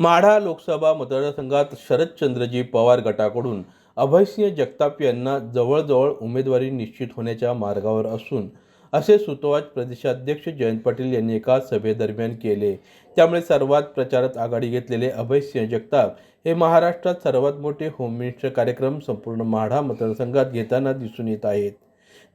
माढा लोकसभा मतदारसंघात शरदचंद्रजी पवार गटाकडून अभयसिंह जगताप यांना जवळजवळ उमेदवारी निश्चित होण्याच्या मार्गावर असून असे सुतोवाच प्रदेशाध्यक्ष जयंत पाटील यांनी एका सभेदरम्यान केले. त्यामुळे सर्वात प्रचारात आघाडी घेतलेले अभयसिंह जगताप हे महाराष्ट्रात सर्वात मोठे होम मिनिस्टर कार्यक्रम संपूर्ण माढा मतदारसंघात घेताना दिसून येत आहेत.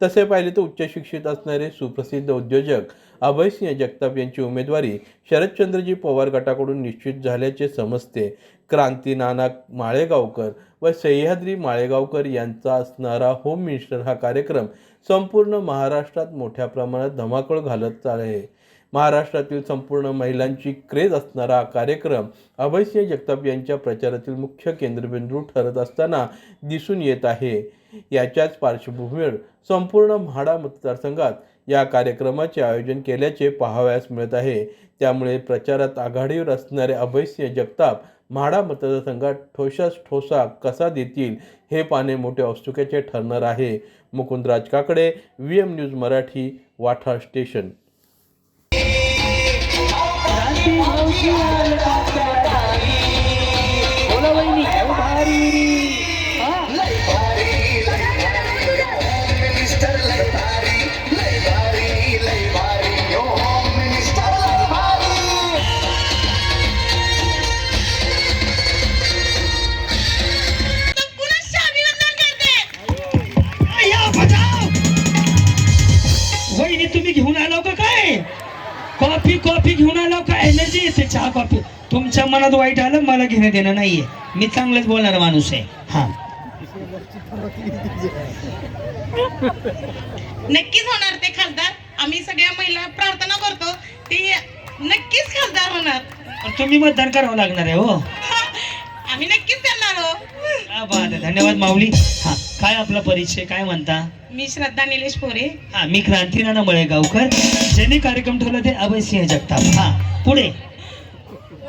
तसे पाहिले तर उच्च शिक्षित असणारे सुप्रसिद्ध उद्योजक अभय सिंह जगताप यांची उमेदवारी शरदचंद्रजी पवार गटाकडून निश्चित झाल्याचे समजते. क्रांती नाना माळेगावकर व सह्याद्री माळेगावकर यांचा असणारा होम मिनिस्टर हा कार्यक्रम संपूर्ण महाराष्ट्रात मोठ्या प्रमाणात धमाकूळ घालत आहे महाराष्ट्रातील संपूर्ण महिलांची क्रेज असणारा कार्यक्रम अभयसिंह जगताप यांच्या प्रचारातील मुख्य केंद्रबिंदू ठरत असताना दिसून येत आहे. याच्याच पार्श्वभूमीवर संपूर्ण म्हाडा मतदारसंघात या कार्यक्रमाचे आयोजन केल्याचे पाहावयास मिळत आहे. त्यामुळे प्रचारात आघाडीवर असणारे अभयसिंह जगताप म्हाडा मतदारसंघात ठोशास ठोसा कसा देतील हे पाहणे मोठे औत्सुक्याचे ठरणार आहे. Mukundraj Kakade V M news Marathi वाठा station. तुम्ही घेऊन आलो का काय? कॉफी कॉफी घेऊन मनात वाईट आलं मला घेणं देणं नाहीये. मी चांगलंच बोलणार माणूस आहे. हा. नक्कीच होणार ते खासदार. आम्ही सगळ्या महिला प्रार्थना करतो ते नक्कीच खासदार होणार. पण तुम्ही मतदान करावं लागणार आहे हो. आम्ही नक्कीच करणार हो. हा, धन्यवाद माऊली. हा. काय आपला परिचय काय म्हणता? मी श्रद्धा निलेश पोरे. हा मी क्रांतीनाना मळेगावकर. ज्यांनी कार्यक्रम ठेवला ते अभयसिंह जगताप. हा पुढे.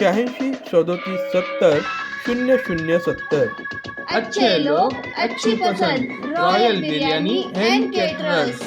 शहाऐंशी सदोतीस सत्तर शून्य शून्य सत्तर. अच्छे लोग अच्छी पसंद. Royal biryani and caterers